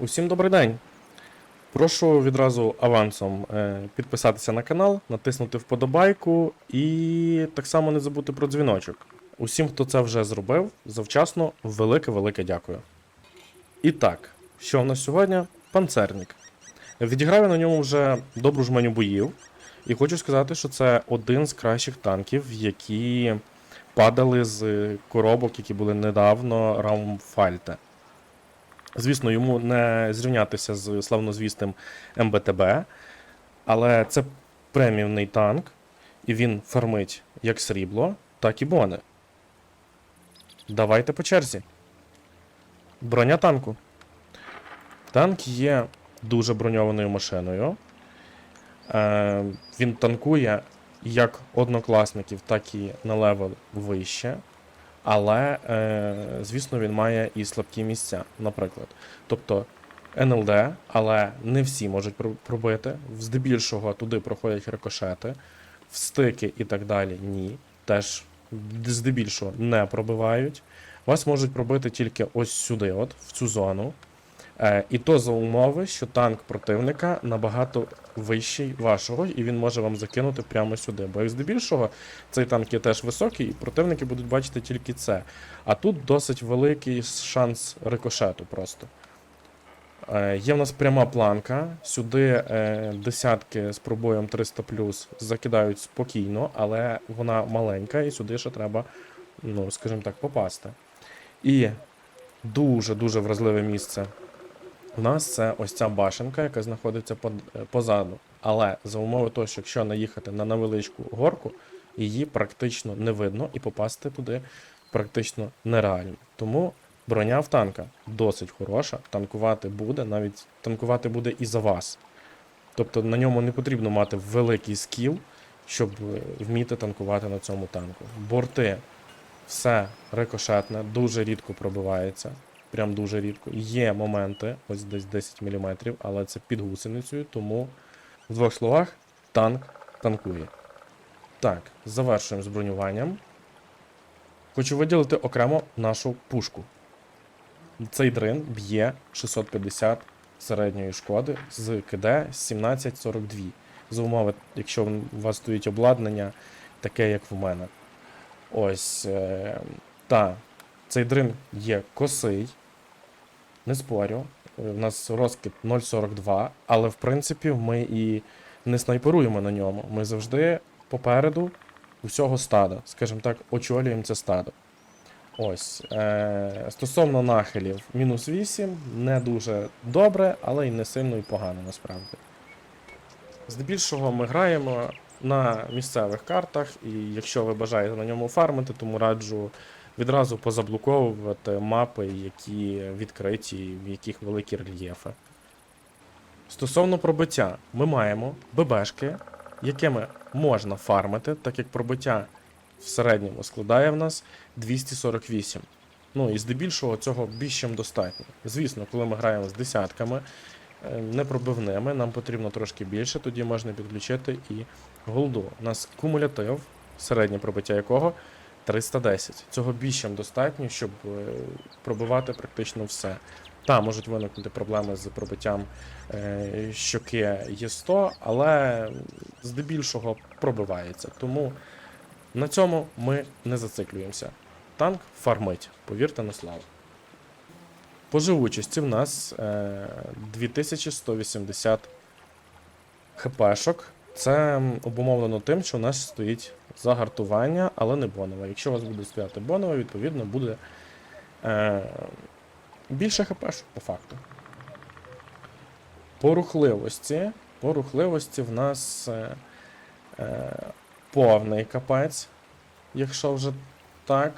Усім добрий день. Прошу відразу авансом е, підписатися на канал, натиснути вподобайку і так само не забути про дзвіночок. Усім, хто це вже зробив, завчасно велике-велике дякую. І так, що в нас сьогодні? Панцерник. Відіграв я на ньому вже добру жменю боїв, і хочу сказати, що це один з кращих танків, які падали з коробок, які були недавно Раумфальте. Звісно, йому не зрівнятися з славнозвісним МБТБ, але це преміумний танк, і він фармить як срібло, так і бони. Давайте по черзі. Броня танку. Танк є дуже броньованою машиною. Е, він танкує як однокласників, так і на левел вище. Але, е, звісно, він має і слабкі місця, наприклад. Тобто НЛД, але не всі можуть пробити. Здебільшого туди проходять рикошети, встики і так далі. Ні. Теж здебільшого не пробивають. Вас можуть пробити тільки ось сюди, от, в цю зону. Е, і то за умови, що танк противника набагато вищий вашого, і він може вам закинути прямо сюди. Бо як здебільшого цей танк є теж високий, і противники будуть бачити тільки це. А тут досить великий шанс рикошету просто. Е, є в нас пряма планка. Сюди е, десятки з пробоєм 300 закидають спокійно, але вона маленька, і сюди ще треба, ну, скажімо так, попасти. І дуже-дуже вразливе місце. У нас це ось ця башенка, яка знаходиться е, позаду. Але за умови того, що якщо наїхати на невеличку горку, її практично не видно і попасти туди практично нереально. Тому броня в танка досить хороша, танкувати буде, навіть танкувати буде і за вас. Тобто на ньому не потрібно мати великий скіл, щоб е, вміти танкувати на цьому танку. Борти все рикошетне, дуже рідко пробивається. Прям дуже рідко. Є моменти, ось десь 10 мм, але це під гусеницею, тому в двох словах танк танкує. Так, завершуємо з бронюванням. Хочу виділити окремо нашу пушку. Цей дрин б'є 650 середньої шкоди з КД 1742. За умови, якщо у вас стоїть обладнання, таке, як в мене. Ось. Е, та, цей дрин є косий. Не спорю. Е, У нас розкид 0,42, але в принципі ми і не снайперуємо на ньому. Ми завжди попереду усього стада, скажімо так, очолюємо це стадо. Ось. Е, стосовно нахилів, мінус 8, не дуже добре, але й не сильно і погано насправді. Здебільшого ми граємо на місцевих картах, і якщо ви бажаєте на ньому фармити, тому раджу відразу позаблоковувати мапи, які відкриті, в яких великі рельєфи. Стосовно пробиття, ми маємо ББшки, якими можна фармити, так як пробиття в середньому складає в нас 248. Ну і здебільшого цього більш чим достатньо. Звісно, коли ми граємо з десятками е, непробивними, нам потрібно трошки більше, тоді можна підключити і голду. У нас кумулятив, середнє пробиття якого 310. Цього більш чим достатньо, щоб е, пробивати практично все. Та можуть виникнути проблеми з пробиттям е, щоки є 100, але здебільшого пробивається. Тому на цьому ми не зациклюємося. Танк фармить, повірте на слово. По живучості в нас е, 2180 хпшок. Це обумовлено тим, що у нас стоїть загартування, але не бонове. Якщо у вас буде стояти бонове, відповідно буде е, більше хпшок по факту. По рухливості. По рухливості в нас е, е, повний капець, якщо вже так.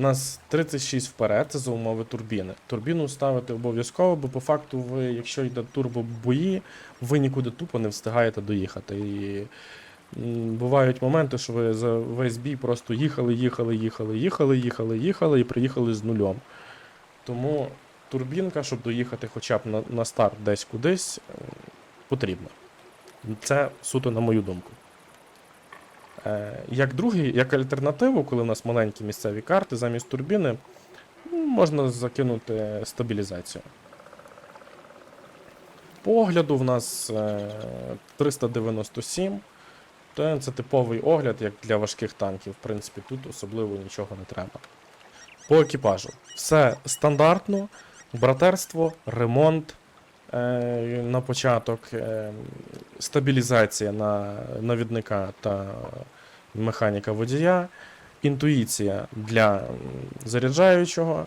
У нас 36 вперед, це за умови турбіни. Турбіну ставити обов'язково, бо по факту ви, якщо йде турбобої, ви нікуди тупо не встигаєте доїхати. І бувають моменти, що ви за весь бій просто їхали, їхали, їхали, їхали, їхали, їхали і приїхали з нульом. Тому турбінка, щоб доїхати хоча б на, на старт десь кудись, потрібна. Це суто на мою думку. Е, Як другий, як альтернативу, коли у нас маленькі місцеві карти, замість турбіни можна закинути стабілізацію. По огляду в нас е, 397. Це типовий огляд, як для важких танків. В принципі, тут особливо нічого не треба. По екіпажу. Все стандартно, братерство, ремонт е, на початок, е, стабілізація на навідника та механіка водія, інтуїція для заряджаючого.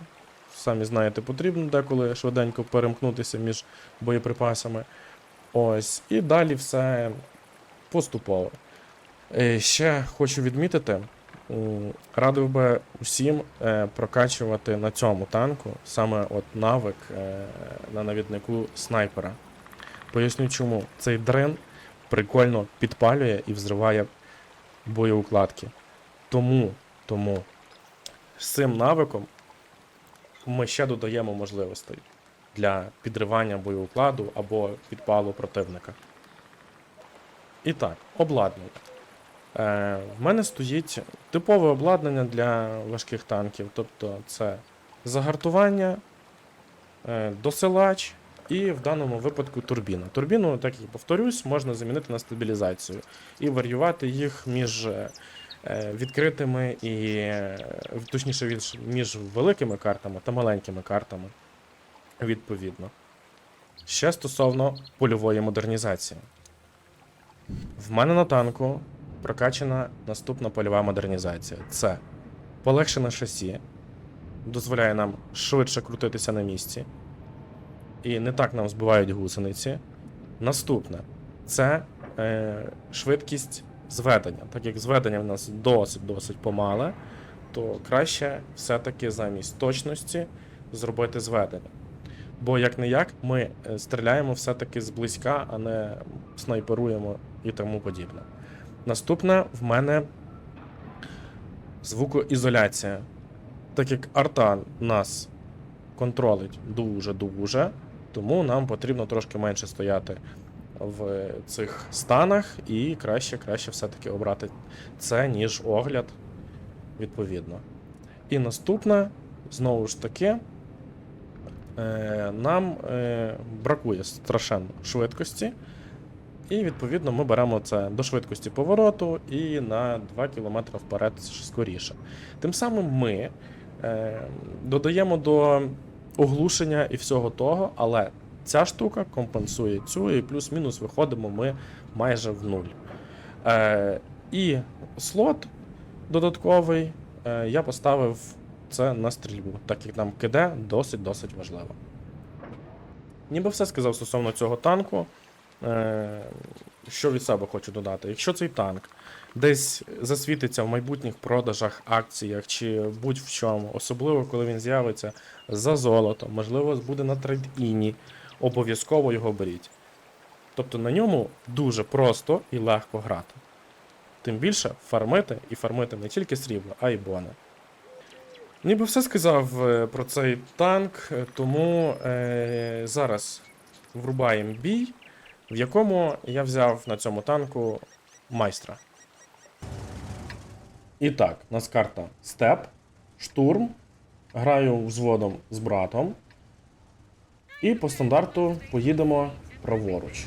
Самі знаєте, потрібно деколи швиденько перемкнутися між боєприпасами. Ось, і далі все поступово. Е, Ще хочу відмітити, радив би усім е, прокачувати на цьому танку саме от навик е, на навіднику снайпера. Поясню чому. Цей дрин прикольно підпалює і взриває боєукладки. Тому, тому з цим навиком ми ще додаємо можливостей для підривання боєукладу або підпалу противника. І так, обладнання. Е, в мене стоїть типове обладнання для важких танків, тобто це загартування, е, досилач і в даному випадку турбіна. Турбіну, так і повторюсь, можна замінити на стабілізацію і варіювати їх між е, відкритими і точніше між великими картами та маленькими картами. Відповідно. Ще стосовно польової модернізації. В мене на танку прокачана наступна польова модернізація. Це полегшене шасі, дозволяє нам швидше крутитися на місці. І не так нам збивають гусениці. Наступне це е, швидкість зведення. Так як зведення в нас досить-досить помале, то краще все-таки замість точності зробити зведення. Бо як не як, ми е, стріляємо все-таки зблизька, а не снайперуємо і тому подібне. Наступне в мене звукоізоляція. Так як арта нас контролить дуже-дуже, тому нам потрібно трошки менше стояти в цих станах і краще, краще все-таки обрати це, ніж огляд, відповідно. І наступне, знову ж таки, е, нам е, бракує страшенно швидкості. І відповідно ми беремо це до швидкості повороту і на 2 км вперед скоріше. Тим самим ми е, додаємо до оглушення і всього того, але ця штука компенсує цю, і плюс-мінус виходимо ми майже в нуль. Е, і слот додатковий е, я поставив це на стрільбу, так як нам КД досить-досить важливо. Ніби все сказав стосовно цього танку. Е, що від себе хочу додати? Якщо цей танк десь засвітиться в майбутніх продажах, акціях чи будь-в чому, особливо коли він з'явиться за золото, можливо, буде на трейд-іні, обов'язково його беріть. Тобто на ньому дуже просто і легко грати. Тим більше фармити і фармити не тільки срібло, а й бони. Ніби все сказав е, про цей танк, е, тому е, зараз врубаємо бій, в якому я взяв на цьому танку майстра. І так, у нас карта степ, штурм. Граю взводом з братом. І по стандарту поїдемо праворуч.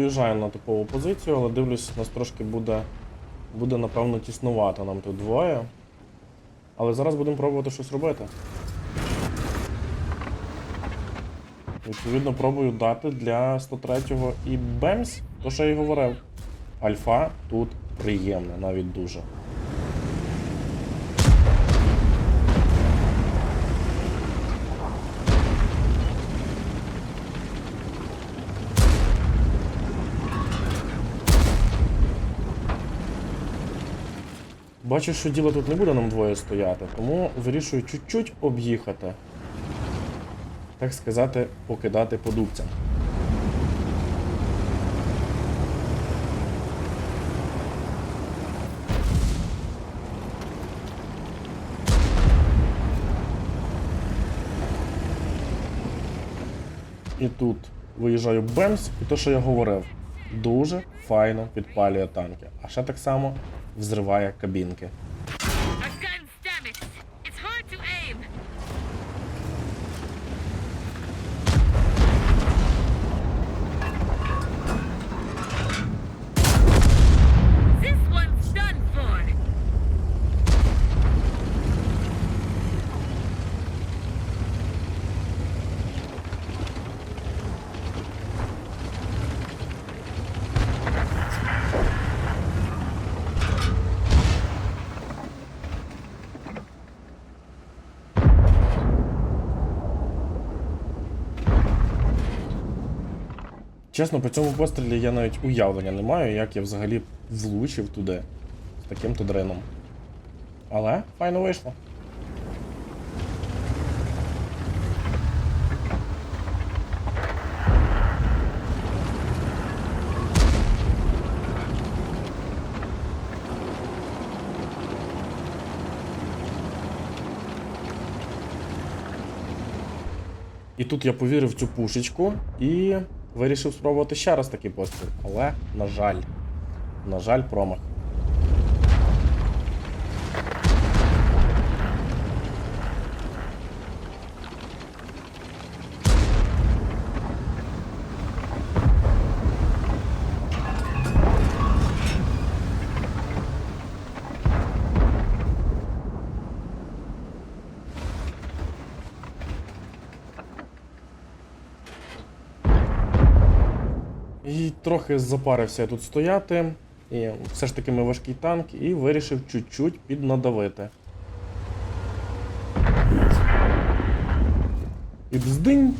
Доїжджаю на типову позицію, але дивлюсь, нас трошки буде, буде напевно, тіснувати нам тут двоє. Але зараз будемо пробувати щось робити. Відповідно, пробую дати для 103-го і Бемс, то що я й говорив. Альфа тут приємна, навіть дуже. Бачу, що діло тут не буде нам двоє стояти, тому вирішую чуть-чуть об'їхати. Так сказати, покидати по дубцям. І тут виїжджаю Бемс, і то, що я говорив, дуже файно підпалює танки. А ще так само взриває кабінки. Чесно, по цьому пострілі я навіть уявлення не маю, як я взагалі влучив туди з таким-то дреном. Але файно вийшло. І тут я повірив в цю пушечку і вирішив спробувати ще раз такий постріл. Але, на жаль, на жаль, промах. Трохи запарився тут стояти. І все ж таки ми важкий танк і вирішив чуть-чуть піднадавити. І бздинь.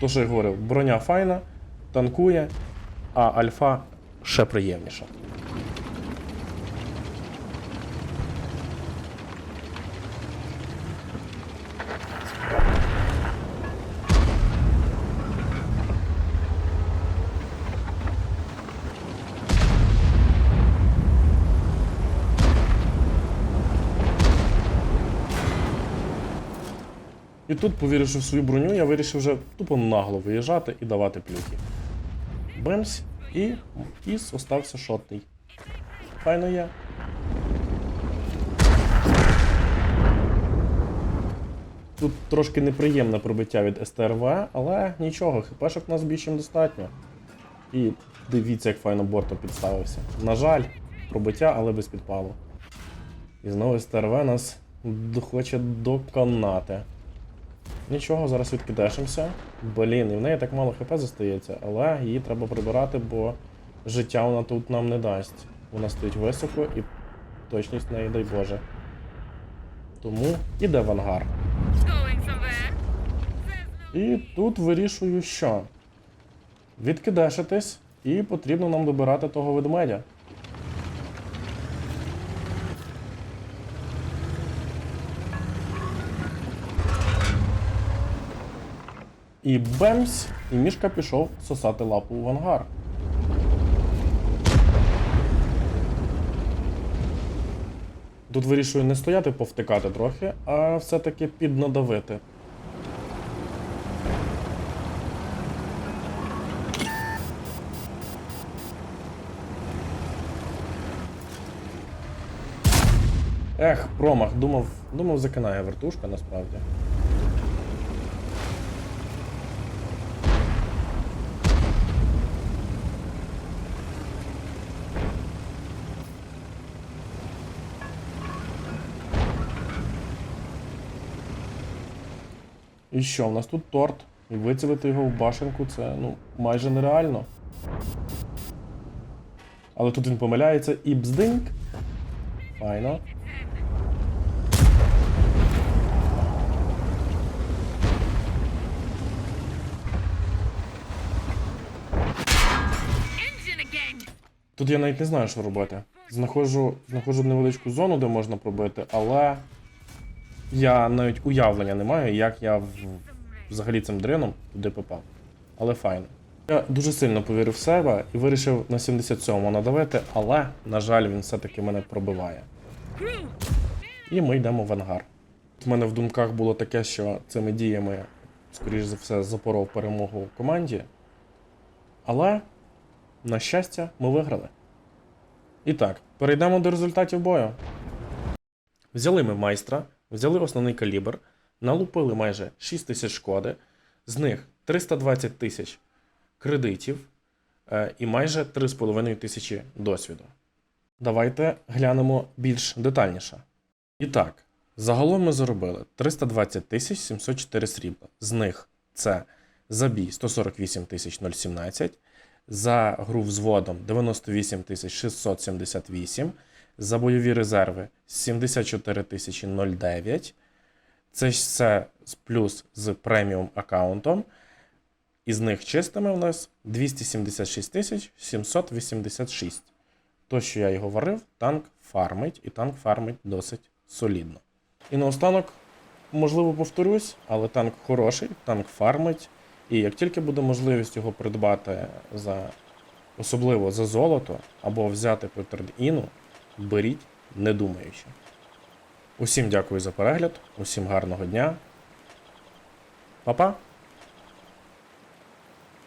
То, що я говорив, броня файна, танкує, а альфа ще приємніша. І тут, повіривши в свою броню, я вирішив вже тупо нагло виїжджати і давати плюхи. Бемс, і іс остався шотний. Файно є. Тут трошки неприємне пробиття від СТРВ, але нічого, хпшок нас більше достатньо. І дивіться, як файно бортом підставився. На жаль, пробиття, але без підпалу. І знову СТРВ нас хоче доконати. Нічого, зараз відкидешимося. Блін, і в неї так мало хп зостається, але її треба прибирати, бо життя вона тут нам не дасть. Вона стоїть високо і точність в неї, дай Боже. Тому іде в ангар. І тут вирішую, що відкидешитись, і потрібно нам добирати того ведмедя. І бемс! І мішка пішов сосати лапу в ангар. Тут вирішую не стояти повтикати трохи, а все-таки піднадавити. Ех, промах, думав, думав, закинає вертушка насправді. І що, у нас тут торт. І вицілити його в башенку це ну, майже нереально. Але тут він помиляється і бздиньк. Файно. Тут я навіть не знаю, що робити. Знаходжу, знаходжу невеличку зону, де можна пробити, але я навіть уявлення не маю, як я взагалі цим дрином туди попав. Але файно. Я дуже сильно повірив в себе і вирішив на 77-му надавити, але, на жаль, він все-таки мене пробиває. І ми йдемо в ангар. У мене в думках було таке, що цими діями, скоріш за все, запоров перемогу в команді. Але, на щастя, ми виграли. І так, перейдемо до результатів бою. Взяли ми майстра, взяли основний калібр, налупили майже 6 тисяч шкоди, з них 320 тисяч кредитів е, і майже 3,5 тисячі досвіду. Давайте глянемо більш детальніше. І так, загалом ми заробили 320 тисяч 704 срібла. З них це забій 148 тисяч 017, за гру взводом 98 тисяч 678, за бойові резерви 74 тисячі 09. Це все плюс з преміум аккаунтом. Із них чистими в нас 276 тисяч 786. То, що я його варив, танк фармить, і танк фармить досить солідно. І наостанок, можливо, повторюсь, але танк хороший, танк фармить. І як тільки буде можливість його придбати за особливо за золото або взяти по трейд-іну, беріть, не думаючи. Усім дякую за перегляд, усім гарного дня. Па-па!